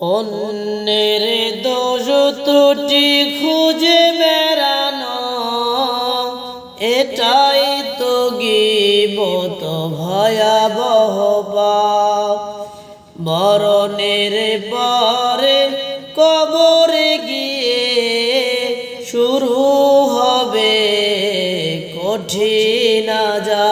অন্যের দোষ ত্রুটি খুঁজে বেড়ানো, এটাই তো গিবত ভয়াবহ পাপ। মরণের পরে কবরে গিয়ে শুরু হবে কঠিন আজাব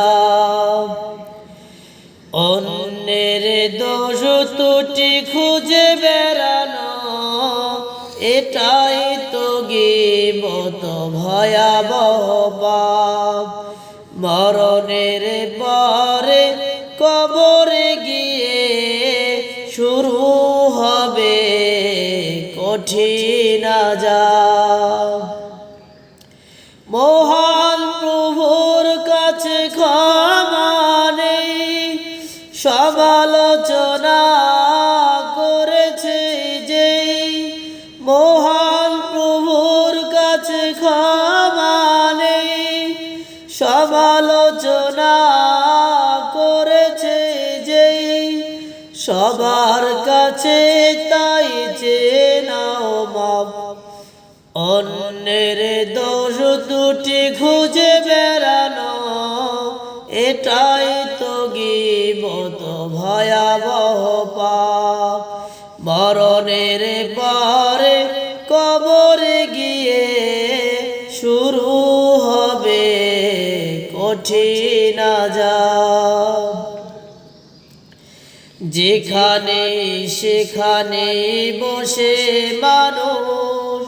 এটাই তো গিবত ভয়াবহ পাপ। মরণের পরে কবরে গিয়ে শুরু হবে কঠিন আজাব মহান প্রভুর কাছে ক্ষমা নেই, সমালোচনা সমালোচনা করেছে যেই সবার কাছে, তাই চেনাও মাপ। অন্যের দোষ দুটি খুঁজে বেড়ানো, এটাই তো গিবত ভয়াবহ পাপ। মরণের পরে যেখানে সেখানে বসে মানুষ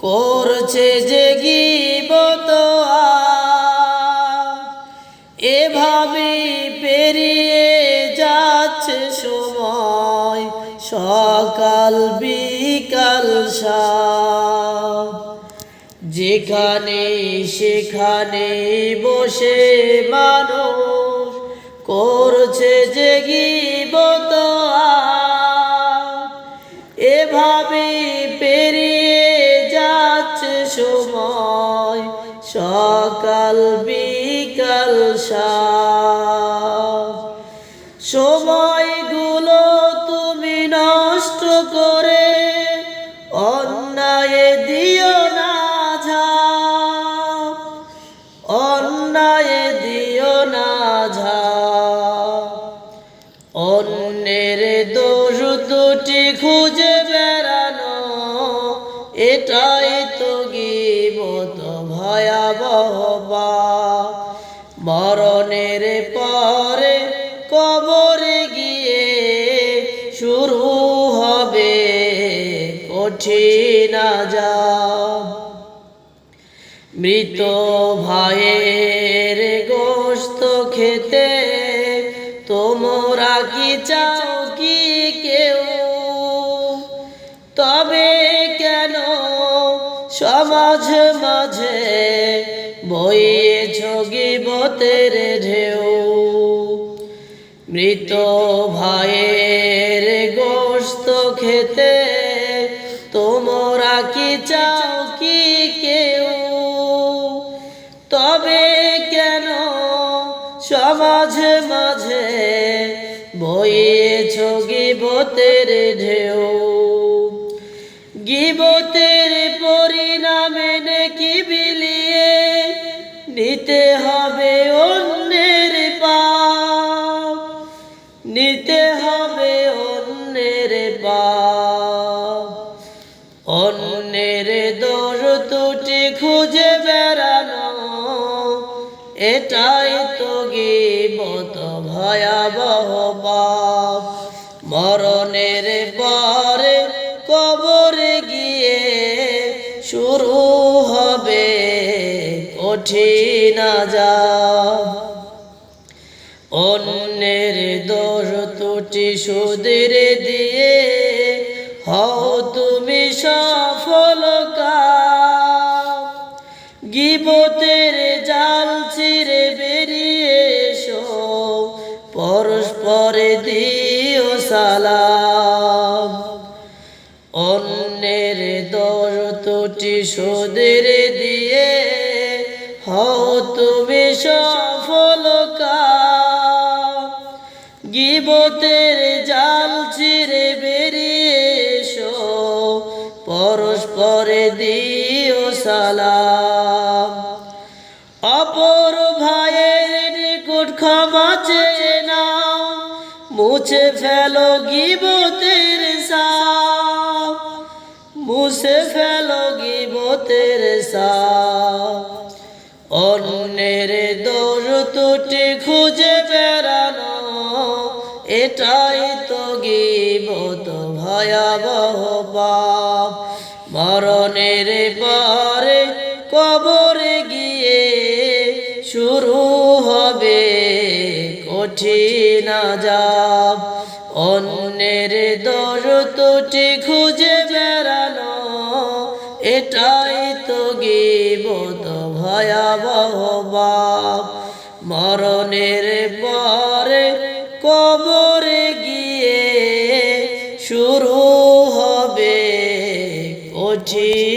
করছে যে গিবত এভাবে পেরিয়ে যাচ্ছে সময়, সকাল বিকাল যেখানে সেখানে বসে মানুষ করছে যে গিবত এভাবে পেরিয়ে যাচ্ছে সময় সকাল বিকাল সময় সময়গুলো ভয়াবহ। মরণের পরে কবরে গিয়ে শুরু হবে কঠিন আজাব মৃত ভাইয়ের গোস্ত খেতে তোমরা কি চাও সমাজ মাঝে বইয়েছ গিবতের ঢেউ। মৃত ভাইয়ের গোস্ত খেতে তোমরা কি চাও কি কেউ? তবে কেন সমাজ মাঝে বইয়েছ গিবতের ঢেউ? গিবতের নিতে হবে অন্যের পাপ। নিতে হবে অন্যের পাপ। অন্যের দোষ তুটি খুঁজে বেড়ানো, এটাই তো গিবত ভয়াবহ পাপ। মরণের পরে কঠিন আজাব অন্যের দোষ তুটি সুদের দিয়ে হও তুমি সফল। গিবতের জাল ছিঁড়ে বেরিয়ে এসো, পরস্পরে দিও সালাম অন্যের দর তুটি সুদের দিয়ে তুমি সফল গিবতের জাল ছিঁড়ে বেরিয়ে এসো, পরস্পরে দিও সালাম। অপর ভাইয়ের নিকুট ক্ষমা চেয়ে না মুছে ফেলো গিবতের সা মুছে ফেলো গিবতের সা ভয়াবহ পাপ। মরণের পরে কবরে গিয়ে শুরু হবে কঠিন যাব অন্যের দোষ তুটি খুঁজে বেড়ানো, এটাই তো গিবত ভয়াবহ বাপ মরণের পরে শুরু হবে কঠিন যা